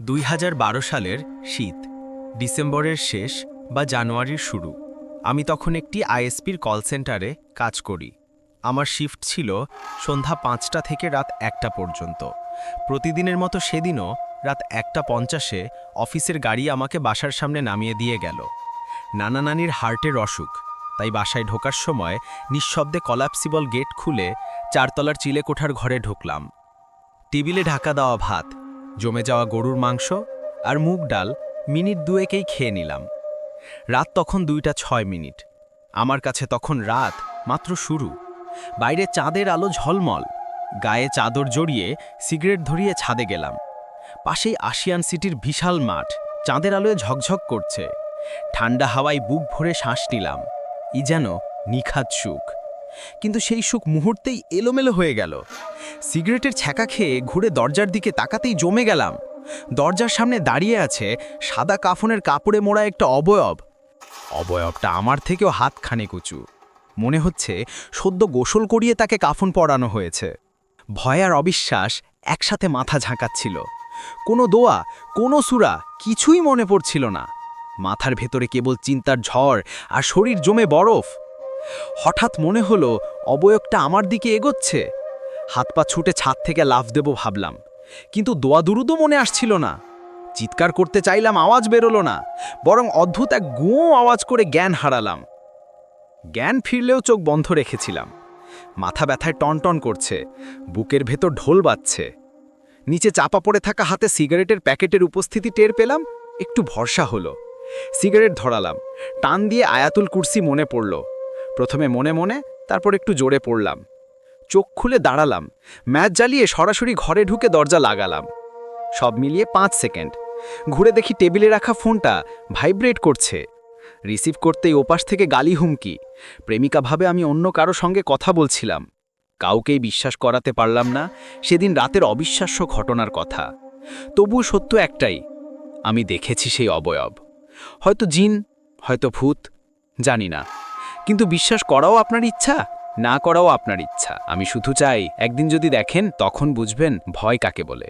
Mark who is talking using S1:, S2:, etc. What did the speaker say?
S1: দুই হাজার বারো সালের শীত, ডিসেম্বরের শেষ বা জানুয়ারির শুরু। আমি তখন একটি আইএসপির কল সেন্টারে কাজ করি। আমার শিফট ছিল সন্ধ্যা পাঁচটা থেকে রাত একটা পর্যন্ত। প্রতিদিনের মতো সেদিনও রাত একটা পঞ্চাশে অফিসের গাড়ি আমাকে বাসার সামনে নামিয়ে দিয়ে গেল। নানা নানির হার্টের অসুখ, তাই বাসায় ঢোকার সময় নিঃশব্দে কলাপসিবল গেট খুলে চারতলার চিলেকোঠার ঘরে ঢুকলাম। টেবিলে ঢাকা দেওয়া ভাত জমে যাওয়া গরুর মাংস আর মুগ ডাল মিনিট দুয়েকেই খেয়ে নিলাম। রাত তখন দুইটা ছয় মিনিট। আমার কাছে তখন রাত মাত্র শুরু। বাইরে চাঁদের আলো ঝলমল। গায়ে চাদর জড়িয়ে সিগারেট ধরিয়ে ছাদে গেলাম। পাশেই আশিয়ান সিটির বিশাল মাঠ। চাঁদের আলোয় ঝকঝক করছে। ঠান্ডা হাওয়ায় বুক ভরে শ্বাস নিলাম। ই যেন নিখাত সুখ। কিন্তু সেই সুখ মুহূর্তেই এলোমেলো হয়ে গেল। সিগারেটের ছ্যাঁকা খেয়ে ঘুরে দরজার দিকে তাকাতেই জমে গেলাম। দরজার সামনে দাঁড়িয়ে আছে সাদা কাফনের কাপড়ে মোড়া একটা অবয়ব। অবয়বটা আমার থেকেও হাত খানিক উঁচু। মনে হচ্ছে সদ্য গোসল করিয়ে তাকে কাফন পরানো হয়েছে। ভয় আর অবিশ্বাস একসাথে মাথা ঝাঁকাচ্ছিল। কোনো দোয়া, কোনো সুরা, কিছুই মনে পড়ছিল না। মাথার ভেতরে কেবল চিন্তার ঝড় আর শরীর জমে বরফ। হঠাৎ মনে হলো অবয়বটা আমার দিকে এগোচ্ছে। হাত পা ছুটে ছাদ থেকে লাফ দেব ভাবলাম। কিন্তু দোয়া দুরুদও মনে আসছিল না। চিৎকার করতে চাইলাম, আওয়াজ বেরোলো না। বরং অদ্ভুত এক গুঁয়ো আওয়াজ করে জ্ঞান হারালাম। জ্ঞান ফিরলেও চোখ বন্ধ রেখেছিলাম। মাথা ব্যথায় টনটন করছে, বুকের ভেতর ঢোল বাজছে। নিচে চাপা পড়ে থাকা হাতে সিগারেটের প্যাকেটের উপস্থিতি টের পেলাম, একটু ভরসা হলো। সিগারেট ধরালাম, টান দিয়ে আয়াতুল কুর্সি মনে পড়ল। প্রথমে মনে মনে, তারপর একটু জোরে পড়লাম। চোখ খুলে দাঁড়ালাম। ম্যাচ জ্বালিয়ে সরাসরি ঘরে ঢুকে দরজা লাগালাম। সব মিলিয়ে পাঁচ সেকেন্ড। ঘুরে দেখি টেবিলে রাখা ফোনটা ভাইব্রেট করছে। রিসিভ করতেই ওপাশ থেকে গালি হুমকি। প্রেমিকা ভাবে আমি অন্য কারও সঙ্গে কথা বলছিলাম। কাউকেই বিশ্বাস করাতে পারলাম না সেদিন রাতের অবিশ্বাস্য ঘটনার কথা। তবুও সত্য একটাই, আমি দেখেছি সেই অবয়ব। হয়তো জিন, হয়তো ভূত, জানি না। কিন্তু বিশ্বাস করাও আপনার ইচ্ছা? না করাও আপনার ইচ্ছা। আমি শুধু চাই, একদিন যদি দেখেন, তখন বুঝবেন ভয় কাকে বলে।